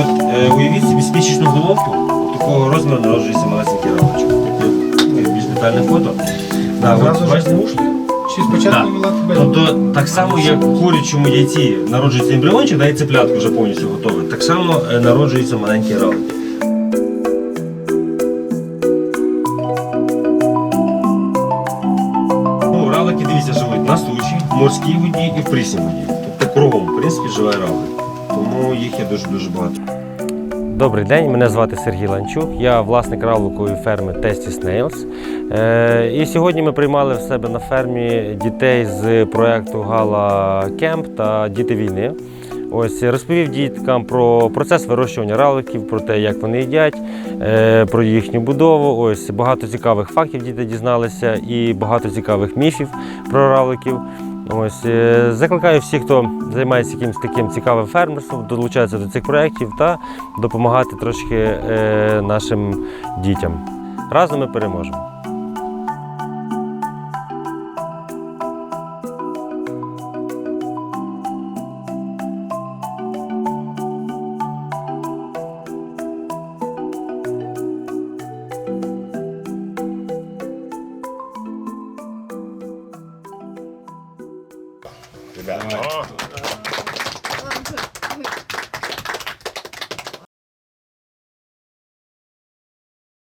От е, уявіть собі спічечну головку, такого розміру народжується малесенький равличок. Тут більш детальне фото. Да, от, Зразу ж бачите? мушлею? Чи спочатку Так. вилати? Тобто так само, як в курячому яйці народжується ембріончик, да, і цеплятко вже повністю готове, так само е, народжується маленький равлик. Ну, равлики, дивіться, живуть на суші, в морській воді і в прісній воді. Тобто кругом, в принципі, живе равлик. Тому їх є дуже-дуже багато. Добрий день, мене звати Сергій Ланчук, я власник равликової ферми Tasty Snails. Е, і сьогодні ми приймали в себе на фермі дітей з проєкту Гала Кемп та Діти війни. Ось розповів діткам про процес вирощування равликів, про те, як вони їдять, е, про їхню будову. Ось багато цікавих фактів діти дізналися і багато цікавих міфів про равликів. Ось е, закликаю всіх, хто займається якимось таким цікавим фермерством, долучатися до цих проєктів та допомагати трошки е, нашим дітям. Разом ми переможемо. Wir werden. Oh.